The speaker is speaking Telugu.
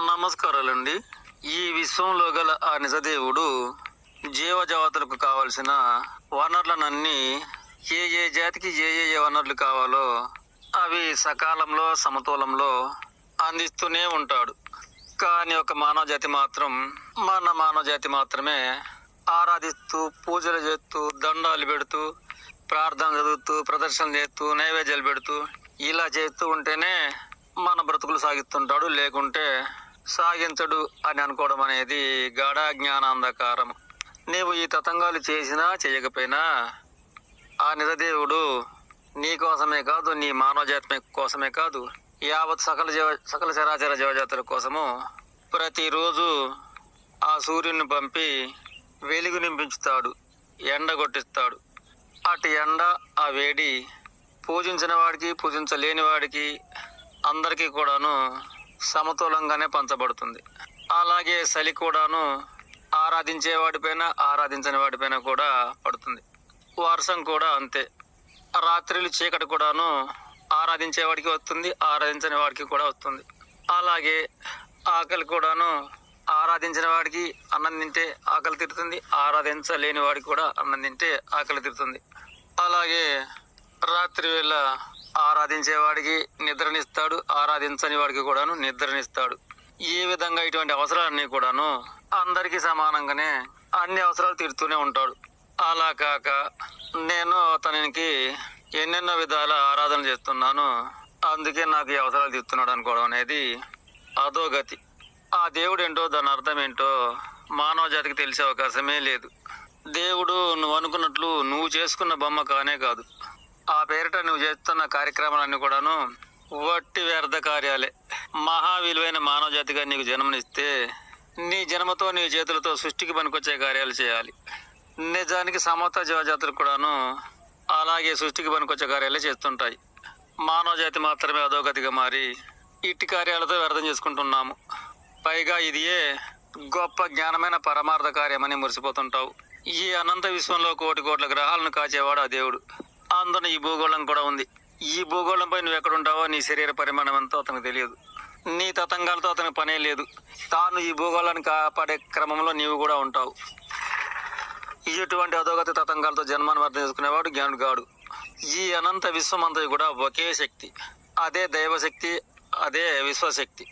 నమస్కారాలండి. ఈ విశ్వంలో గల ఆ నిజదేవుడు జీవజాతులకు కావలసిన వనరులనన్నీ ఏ ఏ జాతికి ఏ ఏ ఏ వనరులు కావాలో అవి సకాలంలో సమతూలంలో అందిస్తూనే ఉంటాడు. కానీ ఒక మానవ జాతి మాత్రం మన మానవ జాతి మాత్రమే ఆరాధిస్తూ పూజలు చేస్తూ దండాలు పెడుతూ ప్రార్థన చదువుతూ ప్రదర్శన చేస్తూ నైవేద్యాలు పెడుతూ ఇలా చేస్తూ ఉంటేనే మన బ్రతుకులు సాగిస్తుంటాడు. లేకుంటే సాగించడు అని అనుకోవడం అనేది గాఢ జ్ఞానాంధకారం. నీవు ఈ తతంగాలు చేసినా చేయకపోయినా ఆ నిజదేవుడు నీ కోసమే కాదు నీ మానవజాత్మ కోసమే కాదు యావత్ సకల జీవ సకల చరాచర జీవజాతుల కోసము ప్రతిరోజు ఆ సూర్యుని పంపి వెలుగు నింపించుతాడు ఎండ కొట్టిస్తాడు. అటు ఎండ ఆ వేడి పూజించిన వాడికి పూజించలేని వాడికి అందరికీ కూడాను సమతూలంగానే పంచబడుతుంది. అలాగే చలి కూడాను ఆరాధించే వాడిపైన ఆరాధించని వాడిపైన కూడా పడుతుంది. వర్షం కూడా అంతే. రాత్రిలు చీకటి కూడాను ఆరాధించే వాడికి వస్తుంది ఆరాధించని వాడికి కూడా వస్తుంది. అలాగే ఆకలి కూడాను ఆరాధించిన వాడికి అన్నం తింటే ఆకలి తీరుతుంది ఆరాధించలేని వాడికి కూడా అన్నం తింటే ఆకలి తీరుతుంది. అలాగే రాత్రి వేళ ఆరాధించేవాడికి నిద్రనిస్తాడు ఆరాధించని వాడికి కూడాను నిద్రనిస్తాడు. ఈ విధంగా ఇటువంటి అవసరాలన్నీ కూడాను అందరికీ సమానంగానే అన్ని అవసరాలు తీరుతూనే ఉంటాడు. అలా కాక నేను అతనికి ఎన్నెన్నో విధాల ఆరాధన చేస్తున్నాను. అందుకే నాకు ఈ అవసరాలు తీరుతున్నాడు అనుకోవడం అనేది అధోగతి ఆ దేవుడు ఏంటో దాని అర్థం ఏంటో మానవ జాతికి తెలిసే అవకాశమే లేదు. దేవుడు నువ్వు అనుకున్నట్లు నువ్వు చేసుకున్న బొమ్మ కానే కాదు. ఆ పేరిట నువ్వు చేస్తున్న కార్యక్రమాలన్నీ కూడాను వట్టి వ్యర్థ కార్యాలే. మహా విలువైన మానవ జాతిగా నీకు జన్మనిస్తే నీ జన్మతో నీ చేతులతో సృష్టికి పనికొచ్చే కార్యాలు చేయాలి. నిజానికి సమత జీవజాతులు కూడాను అలాగే సృష్టికి పనికొచ్చే కార్యాలే చేస్తుంటాయి. మానవ జాతి మాత్రమే అధోగతిగా మారి ఇట్టి కార్యాలతో వ్యర్థం చేసుకుంటున్నాము. పైగా ఇదియే గొప్ప జ్ఞానమైన పరమార్థ కార్యమని మురిసిపోతుంటావు. ఈ అనంత విశ్వంలో కోటి కోట్ల గ్రహాలను కాచేవాడు ఆ దేవుడు. అందున ఈ భూగోళం కూడా ఉంది. ఈ భూగోళంపై నువ్వు ఎక్కడుంటావో నీ శరీర పరిమాణం ఎంతో అతనికి తెలియదు. నీ తతంగాలతో అతనికి పనే లేదు. తాను ఈ భూగోళాన్ని కాపాడే క్రమంలో నీవు కూడా ఉంటావు. ఇటువంటి అధోగతి తతంగాలతో జన్మాన్ని అర్థం చేసుకునేవాడు జ్ఞానుడు గాడు ఈ అనంత విశ్వం అంతా కూడా ఒకే శక్తి. అదే దైవశక్తి అదే విశ్వశక్తి.